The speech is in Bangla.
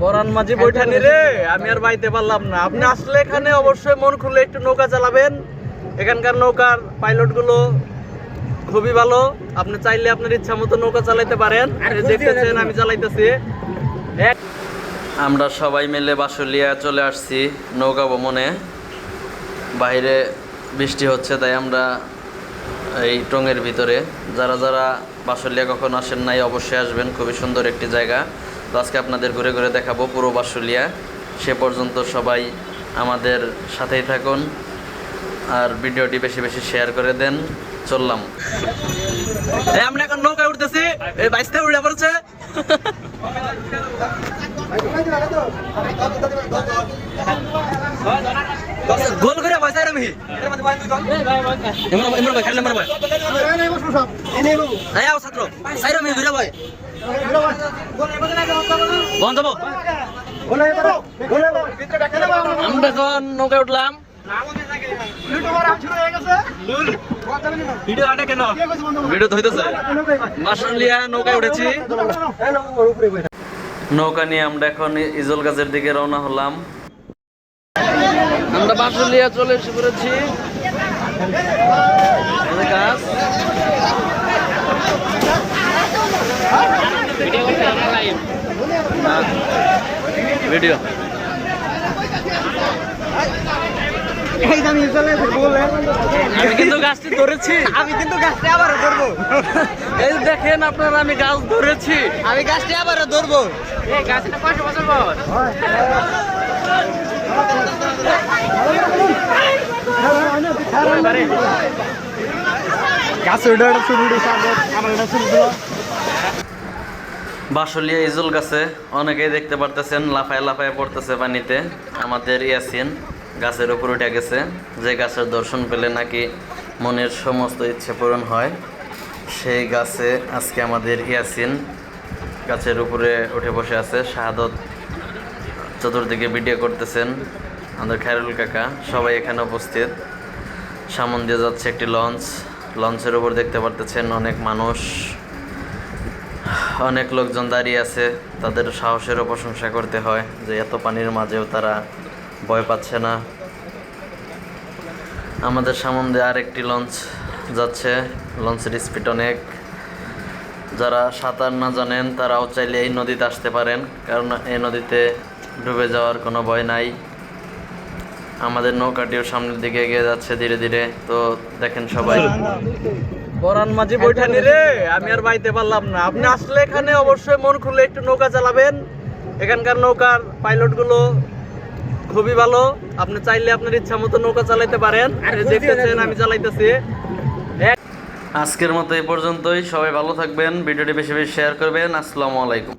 বরান মাঝি বৈঠানি রে, আমি আর বাইতে পারলাম না। আপনি আসলে এখানে অবশ্যই মন খুলে একটু নৌকা চালাবেন। এখানকার নৌকার পাইলটগুলো খুবই ভালো। আপনি চাইলে আপনার ইচ্ছা মতো নৌকা চালাইতে পারেন। দেখতেছেন, আমি চালাইতেছি। আমরা সবাই মিলে বাসুলিয়া চলে আসছি নৌকা ভ্রমণে। বাইরে বৃষ্টি হচ্ছে, তাই আমরা এই টঙের ভিতরে। যারা যারা বাসুলিয়া কখন আসেন নাই, অবশ্যই আসবেন। খুবই সুন্দর একটি জায়গা। তো আজকে আপনাদের ঘুরে ঘুরে দেখাবো পুরো বাসুলিয়া। সে পর্যন্ত সবাই আমাদের সাথেই থাকুন আর ভিডিওটি বেশি বেশি শেয়ার করে দেন। চললাম। আমরা এখন নৌকায় উঠতেছি। এই, বাইশটা উড়ে পড়ছে গোল করে বসাই রে মিহি ইমরান ইমরান ভাই খেলে ইমরান ভাই এই আও ছাত্র। সাইরা ভাই বন্ধ আমরা নৌকায় উঠলাম নৌকা নিয়ে আমরা এখন ইজল গাছের দিকে রওনা হলাম। আমরা বাসুলিয়া চলে এসে পড়েছি। গাছ ভিডিও। আমি কিন্তু গাছটি ধরেছি। আমি কিন্তু গাছটা আবার ধরবো। এই দেখেন আপনারা আমি গাছ ধরেছি। আমি গাছটা আবার ধরবো। গাছ উঠে শুরু বাসলিয়া ইজুল গাছে অনেকেই দেখতে পারতেছেন, লাফায় লাফায় পড়তেছে পানিতে। আমাদের ইয়াসিন গাছের উপর উঠে গেছে। যে গাছের দর্শন পেলে নাকি মনের সমস্ত ইচ্ছে পূরণ হয়। সেই গাছে আজকে আমাদের ইয়াসিন গাছের উপরে উঠে বসে আছে। শাহাদত চতুর্দিকে ভিডিও করতেছেন আমাদের খায়রুল কাকা। সবাই এখানে উপস্থিত। সামন দিয়ে যাচ্ছে একটি লঞ্চ। লঞ্চের উপর দেখতে পারতেছেন অনেক মানুষ, অনেক লোকজন দাঁড়িয়ে আছে। তাদের সাহসেরও প্রশংসা করতে হয় যে এত পানির মাঝেও তারা ভয় পাচ্ছে না। আমাদের সামনে আরেকটি লঞ্চ যাচ্ছে। লঞ্চের স্পিড অনেক। যারা সাঁতার না জানেন, তারাও চাইলে এই নদীতে আসতে পারেন, কারণ এই নদীতে ডুবে যাওয়ার কোনো ভয় নাই। আমাদের নৌকাটিও সামনের দিকে এগিয়ে যাচ্ছে ধীরে ধীরে। তো দেখেন সবাই। বরান মাঝি বৈঠানি রে আমি আর বাইতে পারলাম না। আপনি আসলে এখানে অবশ্যই মন খুলে একটু নৌকা চালাবেন। এখানকার নৌকার পাইলটগুলো খুবই ভালো। আপনি চাইলে আপনার ইচ্ছা মতো নৌকা চালাইতে পারেন। দেখতেছেন আমি চালাইতেছি। আজকের মতো এই পর্যন্তই। সবাই ভালো থাকবেন। ভিডিওটি বেশি বেশি শেয়ার করবেন। আসসালামু আলাইকুম।